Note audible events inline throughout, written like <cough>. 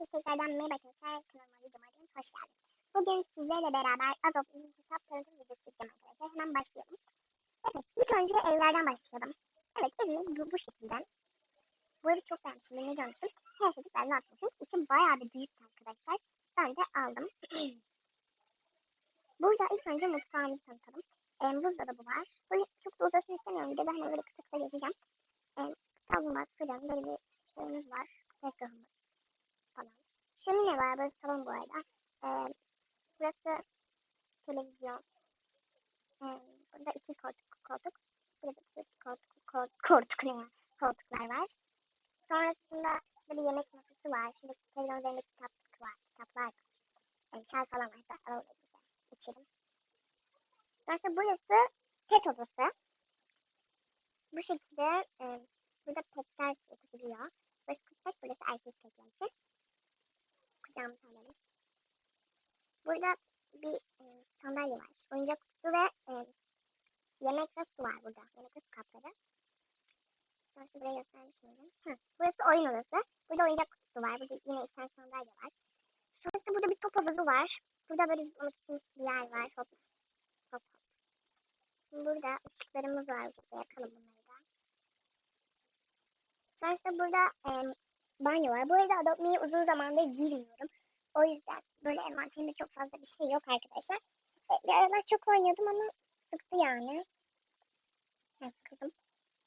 Herkes tekrardan merhaba arkadaşlar. Kanalıma videoma hepiniz hoş geldiniz. Bugün sizlerle beraber Adobe'nin hesap tanıtım videosu çekeceğim arkadaşlar. Hemen başlayalım. Evet, ilk önce evlerden başlayalım. Evet, evimiz bu, bu şekilde. Bu evi çok beğenmişim. Ne görmüştüm? Her şey ben ne yapmışsınız? İçi bayağı bir büyük arkadaşlar. Ben de aldım. <clears throat> Burada ilk önce mutfağımızı tanıtalım. Ee, buzdolabı var. Böyle çok da uzasını istemiyorum. Videoda hemen böyle kısa kısa geçeceğim. Ee, Kavlumbaz, fırın, böyle bir şeyimiz var. Tezgahımız falan. Şömine var. Burası salon bu arada. Ee, burası televizyon. Ee, burada iki koltuk. koltuk. Burada iki koltuk, koltuk, koltuk ne ya? Koltuklar var. Sonrasında böyle yemek masası var. Şimdi televizyon üzerinde kitaplık var. Kitaplar var. Yani çay falan varsa alalım elimize. İçelim. Sonrasında burası pet odası. Bu şekilde e, burada petler yapabiliyor. Burası kız pet, burası erkek petler için. Kucağımıza alalım. Burada bir e, sandalye var. Oyuncak kutusu ve e, yemek ve su var burada. Yemek ve su kapları. Sonrasında buraya göstermiş miydim? Hı. Burası oyun odası. Burada oyuncak kutusu var. Burada yine iki sandalye var. Sonrasında burada bir top havuzu var. Burada böyle zıplamak için bir yer var. Hop. Hop. Burada ışıklarımız var. Bu şekilde yakalım bunları da. Sonrasında burada e, banyo var. Bu arada Adobe Me'yi uzun zamandır girmiyorum. O yüzden böyle envanterimde çok fazla bir şey yok arkadaşlar. Bir aralar çok oynuyordum ama sıktı yani. Ben sıkıldım.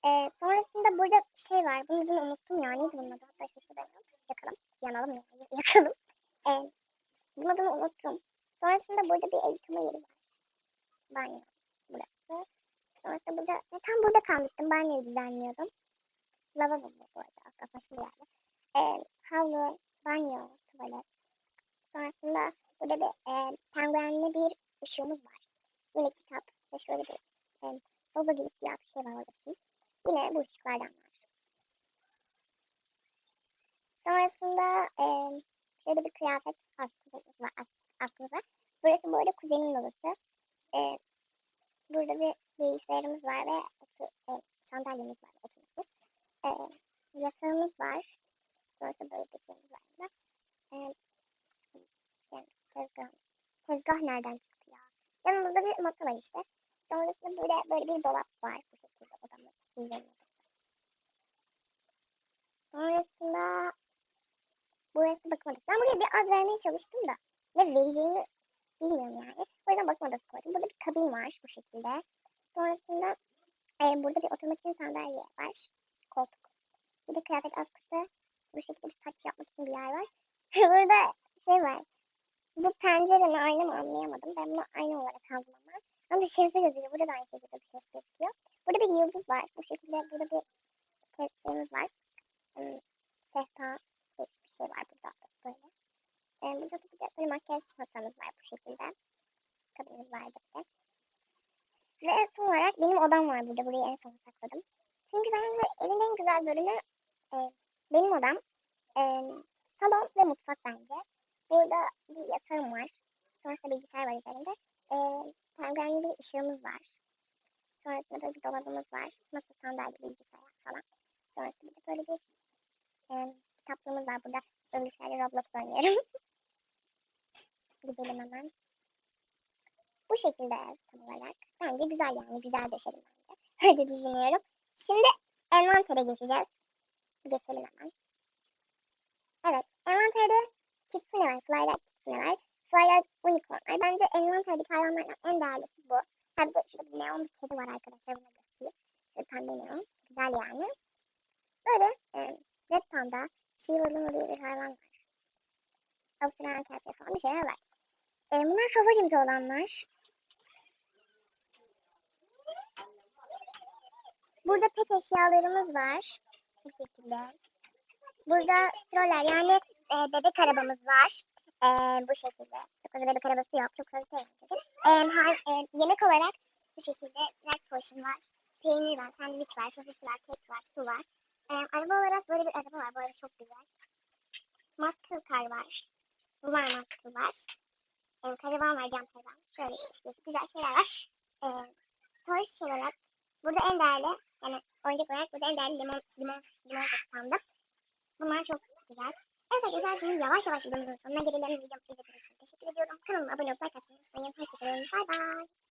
Ee, sonrasında burada şey var. Bunun adını unuttum ya. Neydi bunun adı? Hatta şaşırdım. Yakalım. Yanalım ya. <laughs> Yakalım. Ee, bunun adını unuttum. Sonrasında burada bir el yıkama yeri var. Banyo. Burası. Sonrasında burada, ya tam burada kalmıştım. Banyoyu düzenliyordum. Lavabo bu arada. Saçma bir yerde. Ee, havlu, banyo, tuvalet. Sonrasında burada bir e, penguenli bir ışığımız var. Yine kitap ve şöyle bir e, bozo gibi siyah bir şey var orada. bir. Yine bu ışıklardan var. Sonrasında e, şöyle bir kıyafet askımız var. Burası bu arada kuzenin odası. E, burada bir bilgisayarımız var ve e, sandalyemiz var oturması. E, yatağımız var. Sonrasında böyle bir şeyimiz var. E, şey, tezgah. Tezgah nereden çıktı ya? Yanımızda bir masa var işte. Sonrasında böyle, böyle bir dolap var bu şekilde odamız. Bizlerin. Sonrasında burası bakım odası. Ben buraya bir az vermeye çalıştım da ne vereceğini bilmiyorum yani. O yüzden bakım odası koydum. Burada bir kabin var bu şekilde. Sonrasında e, burada bir için sandalye var. Koltuk. Bir de kıyafet askısı. Bu şekilde bir saç yapmak için bir yer var. <laughs> burada şey var. Bu pencere mi ayna mı anlayamadım. Ben bunu ayna olarak aldım ama. Ama dışarısı gözüküyor. Burada da aynı şekilde dışarısı gözüküyor. Burada bir yıldız var. Bu şekilde burada bir bir şeyimiz var. Hmm, sehpa bir şey var burada böyle. Ee, burada da bir de böyle makyaj masamız var bu şekilde. Kabinimiz var burada. Ve son olarak benim odam var burada. Burayı en son sakladım. Çünkü bence evin en güzel bölümü e, benim odam. E, salon ve mutfak bence. Burada bir yatağım var. Sonrasında bilgisayar var üzerinde. E, penguenli bir ışığımız var. Sonrasında böyle bir dolabımız var. Masa, sandalye, bilgisayar falan. Sonrasında bir de böyle bir e, kitaplığımız var burada. Bilgisayarda Roblox oynuyorum. <laughs> Gidelim hemen. Bu şekilde tam olarak. Bence güzel yani. Güzel döşedim bence. Öyle düşünüyorum. Şimdi envantere geçeceğiz. Geçelim hemen. Evet. Envanterde kitsune var. Flylight kitsune var. Bence envanterdeki hayvanlardan en değerlisi bu. Tabii şurada bir neon bir kedi var arkadaşlar. Bunu göstereyim. Şöyle pembe neon. Güzel yani. Böyle e, Red Panda, Shival'ın diye bir hayvan var. Avustralyan kerpesi falan bir şeyler var. E, bunlar favorimde olanlar. Burada pet eşyalarımız var. Bu şekilde. Burada troller yani e, bebek arabamız var. E, bu şekilde. Çok fazla bebek arabası yok. Çok sevmiyorum çünkü. E, ha- e, yemek olarak bu şekilde black potion var. Peynir var, sandviç var, sosis var, kek var, su var. E, araba olarak böyle bir araba var. Bu arada çok güzel. Muscle car var. Bular muscle var. E, karavan var, cam karavan. Şöyle değişik güzel şeyler var. E, Toys olarak burada en değerli yani oyuncak olarak burada en değerli limon limon limon standı. Bunlar çok güzel. Evet arkadaşlar şimdi yavaş yavaş videomuzun sonuna gelelim. Videomu izlediğiniz için teşekkür ediyorum. Kanalıma abone olup like atmayı unutmayın. Hoşçakalın. Bay bay.